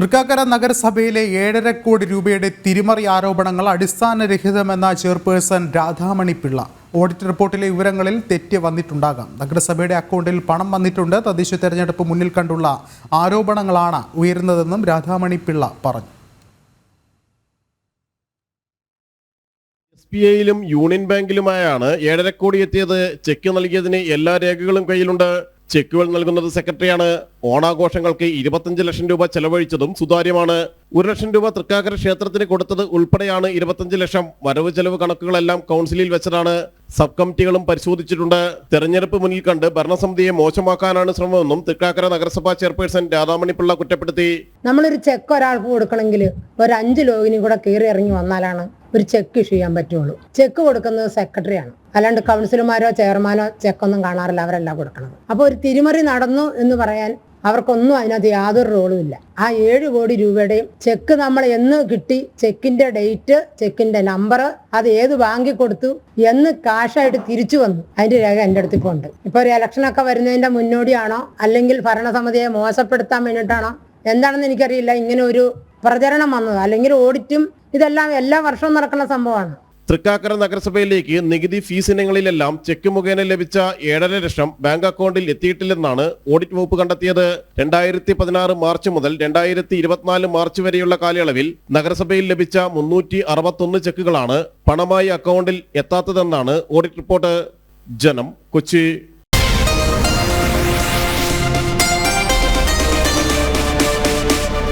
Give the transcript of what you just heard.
തൃക്കാക്കര നഗരസഭയിലെ ഏഴര കോടി രൂപയുടെ തിരിമറി ആരോപണങ്ങൾ അടിസ്ഥാനരഹിതമെന്ന ചെയർപേഴ്സൺ രാധാമണി പിള്ള ഓഡിറ്റ് റിപ്പോർട്ടിലെ വിവരങ്ങളിൽ തെറ്റ് വന്നിട്ടുണ്ടാകാം. നഗരസഭയുടെ അക്കൗണ്ടിൽ പണം വന്നിട്ടുണ്ട്. തദ്ദേശ തെരഞ്ഞെടുപ്പ് മുന്നിൽ കണ്ടുള്ള ആരോപണങ്ങളാണ് ഉയരുന്നതെന്നും രാധാമണി പിള്ള പറഞ്ഞു. എസ് ബി ഐയിലും യൂണിയൻ ബാങ്കിലുമായാണ് ഏഴര കോടി എത്തിയത്. ചെക്ക് നൽകിയതിന് എല്ലാ രേഖകളും കയ്യിലുണ്ട്. ചെക്കുകൾ നൽകുന്നത് സെക്രട്ടറിയാണ്. ഓണാഘോഷങ്ങൾക്ക് ഇരുപത്തഞ്ച് ലക്ഷം രൂപ ചെലവഴിച്ചതും സുതാര്യമാണ്. ഒരു ലക്ഷം രൂപ തൃക്കാക്കര ക്ഷേത്രത്തിന് കൊടുത്തത് ഉൾപ്പെടെയാണ് ഇരുപത്തഞ്ച് ലക്ഷം വരവ് ചെലവ് കണക്കുകളെല്ലാം കൗൺസിലിൽ വെച്ചതാണ്. സബ് കമ്മിറ്റികളും പരിശോധിച്ചിട്ടുണ്ട്. തെരഞ്ഞെടുപ്പ് മുന്നിൽ കണ്ട് ഭരണസമിതിയെ മോശമാക്കാനാണ് ശ്രമമെന്നും തൃക്കാക്കര നഗരസഭാ ചെയർപേഴ്സൺ രാധാമണിപ്പിള്ള കുറ്റപ്പെടുത്തി. നമ്മളൊരു ചെക്ക് ഒരാൾക്ക് കൊടുക്കണമെങ്കിൽ ഒരു അഞ്ച് ലോഗിനും കൂടെ കയറി ഇറങ്ങി വന്നാലാണ് ഒരു ചെക്ക് ഇഷ്യൂ ചെയ്യാൻ പറ്റുള്ളൂ. ചെക്ക് കൊടുക്കുന്നത് സെക്രട്ടറിയാണ്. അല്ലാണ്ട് കൗൺസിലർമാരോ ചെയർമാനോ ചെക്കൊന്നും കാണാറില്ല അവരല്ല കൊടുക്കണത്. അപ്പോൾ ഒരു തിരിമറി നടന്നു എന്ന് പറയാൻ അവർക്കൊന്നും അതിനകത്ത് യാതൊരു റോളും ഇല്ല. ആ ഏഴ് കോടി രൂപയുടെയും ചെക്ക് നമ്മൾ എന്ന് കിട്ടി ചെക്കിന്റെ ഡേറ്റ് ചെക്കിന്റെ നമ്പർ അത് ഏത് ബാങ്കിൽ കൊടുത്തു എന്ന് കാശായിട്ട് തിരിച്ചു വന്നു. അതിന്റെ രേഖ എന്റെ അടുത്ത് ഇപ്പോൾ ഉണ്ട്. ഇപ്പോൾ ഒരു ഇലക്ഷനൊക്കെ വരുന്നതിന്റെ മുന്നോടിയാണോ? അല്ലെങ്കിൽ ഭരണസമിതിയെ മോശപ്പെടുത്താൻ വേണ്ടിയിട്ടാണോ? എന്താണെന്ന് എനിക്കറിയില്ല. ഇങ്ങനെ ഒരു പ്രചരണം വന്നത്. അല്ലെങ്കിൽ ഓഡിറ്റും ഇതെല്ലാം എല്ലാ വർഷവും നടക്കുന്ന സംഭവമാണ്. തൃക്കാക്കര നഗരസഭയിലേക്ക് നികുതി ഫീസ് ഇനങ്ങളിലെല്ലാം ചെക്ക് മുഖേന ലഭിച്ച ഏഴര ലക്ഷം ബാങ്ക് അക്കൗണ്ടിൽ എത്തിയിട്ടില്ലെന്നാണ് ഓഡിറ്റ് വകുപ്പ് കണ്ടെത്തിയത്. രണ്ടായിരത്തി പതിനാറ് മാർച്ച് മുതൽ രണ്ടായിരത്തി ഇരുപത്തിനാല് മാർച്ച് വരെയുള്ള കാലയളവിൽ നഗരസഭയിൽ ലഭിച്ച മുന്നൂറ്റി അറുപത്തൊന്ന് ചെക്കുകളാണ് പണമായി അക്കൗണ്ടിൽ എത്താത്തതെന്നാണ് ഓഡിറ്റ് റിപ്പോർട്ട്. ജനം കൊച്ചി.